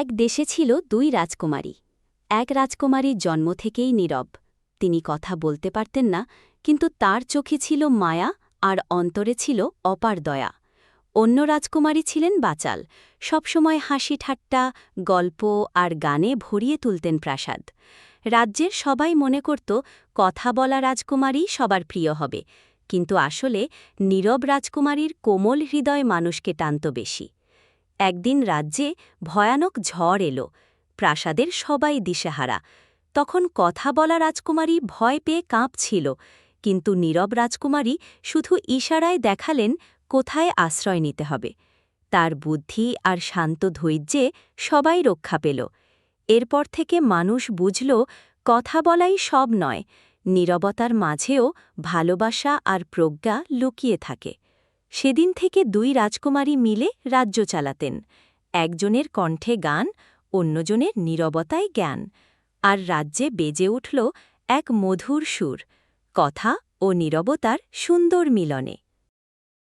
এক দেশে ছিল দুই রাজকুমারী। এক রাজকুমারীর জন্ম থেকেই নীরব। তিনি কথা বলতে পারতেন না, কিন্তু তার চোখে ছিল মায়া আর অন্তরে ছিল অপার দয়া। অন্য রাজকুমারী ছিলেন বাচাল। সবসময় হাসি ঠাট্টা, গল্প আর গানে ভরিয়ে তুলতেন প্রাসাদ। রাজ্যের সবাই মনে করত, কথা বলা রাজকুমারী সবার প্রিয় হবে। কিন্তু আসলে নীরব রাজকুমারীর কোমল হৃদয় মানুষকে টানত বেশি। একদিন রাজ্যে ভয়ানক ঝড় এলো, প্রাসাদের সবাই দিশেহারা। তখন কথা বলা রাজকুমারী ভয় পেয়ে কাঁপছিল, কিন্তু নীরব রাজকুমারী শুধু ইশারায় দেখালেন কোথায় আশ্রয় নিতে হবে। তার বুদ্ধি আর শান্ত ধৈর্যে সবাই রক্ষা পেল। এরপর থেকে মানুষ বুঝল, কথা বলাই সব নয়, নীরবতার মাঝেও ভালোবাসা আর প্রজ্ঞা লুকিয়ে থাকে। সেদিন থেকে দুই রাজকুমারী মিলে রাজ্য চালাতেন, একজনের কণ্ঠে গান, অন্যজনের নীরবতায় জ্ঞান। আর রাজ্যে বেজে উঠল এক মধুর সুর, কথা ও নীরবতার সুন্দর মিলনে।